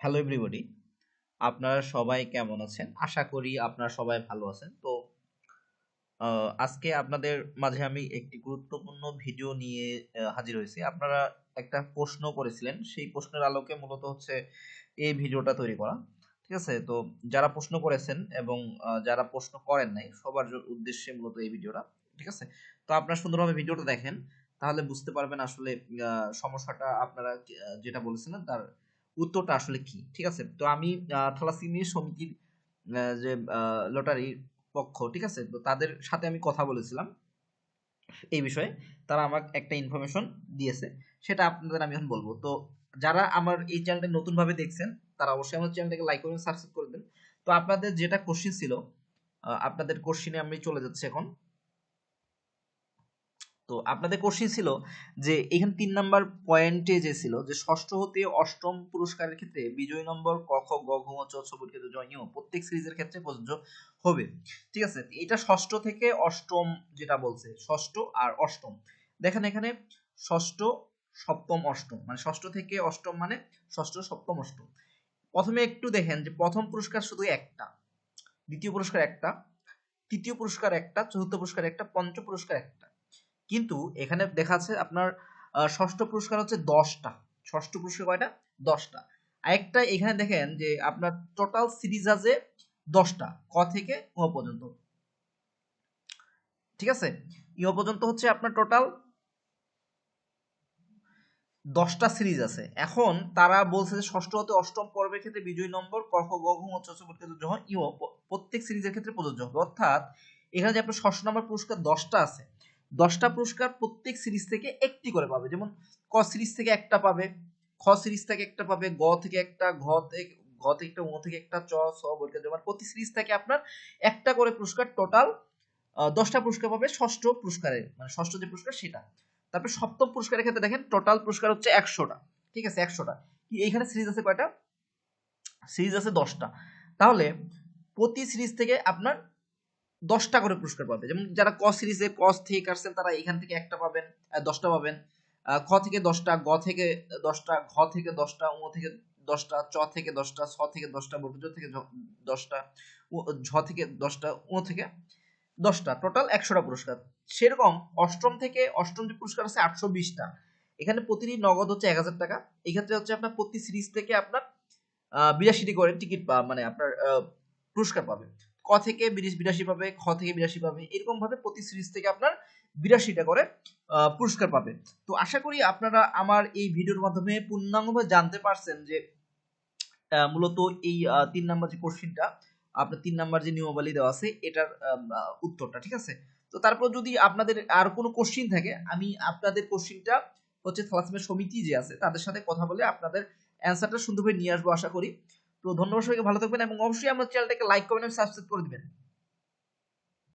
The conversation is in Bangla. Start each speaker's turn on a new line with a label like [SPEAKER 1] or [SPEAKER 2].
[SPEAKER 1] হ্যালো এভরিবডি আপনারা সবাই কেমন আছেন? আশা করি আপনারা সবাই ভালো আছেন। তো আজকে আপনাদের মাঝে আমি একটি গুরুত্বপূর্ণ ভিডিও নিয়ে হাজির হয়েছি। আপনারা একটা প্রশ্ন করেছিলেন। সেই প্রশ্নের আলোকে মূলত হচ্ছে এই ভিডিওটা তৈরি করা। ঠিক আছে? তো, যারা প্রশ্ন করেছেন এবং যারা প্রশ্ন করেন নাই, সবার উদ্দেশ্যে মূলত এই ভিডিওটা। ঠিক আছে? তো আপনারা সুন্দরভাবে ভিডিওটা দেখেন। তাহলে বুঝতে পারবেন আসলে সমস্যাটা আপনারা যেটা বলেছিলেন, তার উত্তরটা আসলে কি? ঠিক আছে? তো আমি থলাসিমি সমিতির যে লটারি পক্ষ, ঠিক আছে? তো তাদের সাথে আমি কথা বলেছিলাম এই বিষয়ে। তারা আমাকে একটা ইনফরমেশন দিয়েছে। সেটা আপনাদের আমি এখন বলব। তো যারা আমার এই চ্যানেলটা নতুন ভাবে দেখছেন, তারা অবশ্যই আমার চ্যানেলটাকে লাইক করবেন সাবস্ক্রাইব করে দেন তো আপনাদের যেটা কোশ্চিন ছিল আপনাদের কোশ্চিনে আমি চলে যাচ্ছি এখন। তো আপনাদের কোশ্চিন ছিল যে, এখানে তিন নাম্বার পয়েন্টে যে ছিল, যে ষষ্ঠ হতে অষ্টম পুরস্কারের ক্ষেত্রে বিজয়ী নম্বর ক গ, ঘ চ, ছ বর্গীয় জয়ীয় প্রত্যেক সিরিজের ক্ষেত্রে প্রযোজ্য হবে। ঠিক আছে? এটা ষষ্ঠ থেকে অষ্টম যেটা বলছে, ষষ্ঠ আর অষ্টম। দেখেন এখানে ষষ্ঠ, সপ্তম, অষ্টম। মানে ষষ্ঠ থেকে অষ্টম মানে ষষ্ঠ, সপ্তম, অষ্টম। প্রথমে একটু দেখেন যে, প্রথম পুরস্কার শুধু একটা, দ্বিতীয় পুরস্কার একটা, তৃতীয় পুরস্কার একটা, চতুর্থ পুরস্কার একটা, পঞ্চম পুরস্কার একটা। কিন্তু এখানে দেখা যাচ্ছে আপনার ষষ্ঠ পুরস্কার হচ্ছে দশটা। ষষ্ঠ পুরস্কার কয়টা? দশটা। আরেকটা এখানে দেখেন যে আপনার টোটাল সিরিজ আছে দশটা ক থেকে ও পর্যন্ত। ঠিক আছে? ইও পর্যন্ত হচ্ছে আপনার টোটাল দশটা সিরিজ আছে। এখন তারা বলছে যে ষষ্ঠ হতে অষ্টম পর্বের ক্ষেত্রে বিজয়ী নম্বর ক খ গ ঘ ঙ চ ছ বর্গীয় জ হ, ইও প্রত্যেক সিরিজের ক্ষেত্রে প্রযোজ্য। হবে অর্থাৎ এখানে যে আপনার ষষ্ঠ নম্বর পুরস্কার দশটা আছে দশটা পুরস্কার প্রত্যেক সিরিজ থেকে একটি করে পাবে। যেমন ক সিরিজ থেকে একটা পাবে, খ সিরিজ থেকে একটা পাবে, গ থেকে একটা, ঘ থেকে ঘ থেকে একটা ও থেকে একটা, চ ছ বর্গীয় জ মানে প্রতি সিরিজ থেকে আপনার একটা করে পুরস্কার টোটাল দশটা পুরস্কার পাবে ষষ্ঠ পুরস্কারের মানে ষষ্ঠ যে পুরস্কার সেটা। তারপরে সপ্তম পুরস্কারের ক্ষেত্রে দেখেন টোটাল পুরস্কার হচ্ছে একশোটা। ঠিক আছে, একশোটা। কি এইখানে সিরিজ আছে কয়টা? সিরিজ আছে দশটা। তাহলে প্রতি সিরিজ থেকে আপনার দশটা করে পুরস্কার পাবে। যেমন যারা ক সিরিজে কস থেকে কাটছেন, তারা এখান থেকে একটা পাবেন দশটা পাবেন। খ থেকে দশটা, গ থেকে দশটা, ঘ থেকে দশটা ও থেকে দশটা, চ থেকে দশটা ছ থেকে দশটা বর্গজ থেকে দশটা ঝ থেকে দশটা ও থেকে দশটা। টোটাল একশোটা পুরস্কার। সেরকম অষ্টম থেকে অষ্টম যে পুরস্কার আছে, আটশো বিশটা। এখানে প্রতিটি নগদ হচ্ছে এক হাজার টাকা। এই ক্ষেত্রে হচ্ছে আপনার প্রতি সিরিজ থেকে আপনার বিরাশিটি করে টিকিট পা মানে আপনার পুরস্কার পাবে। ক থেকে বিরাশি পাবে, খ থেকে বিরাশি পাবে, এরকম ভাবে প্রতি সিরিজ থেকে আপনার বিরাশিটা করে পুরস্কার পাবে। তো আশা করি আপনারা আমার এই ভিডিওর মাধ্যমে পূর্ণাঙ্গভাবে জানতে পারছেন যে মূলত এই তিন নাম্বার যে কোশ্চিনটা আপনার তিন নাম্বার যে নিয়মাবলী দেওয়া আছে, এটার উত্তরটা, ঠিক আছে? তো তারপর যদি আপনাদের আর কোনো কোশ্চিন থাকে, আমি আপনাদের কোশ্চিনটা হচ্ছে থলাসমের সমিতি যে আছে, তাদের সাথে কথা বলে আপনাদের অ্যান্সারটা সুন্দরভাবে নিয়ে আসব আশা করি। তো ধন্যবাদ সবাইকে, ভালো থাকবেন এবং অবশ্যই আমার চ্যানেলটাকে লাইক করবেন এবং সাবস্ক্রাইব করে দিবেন।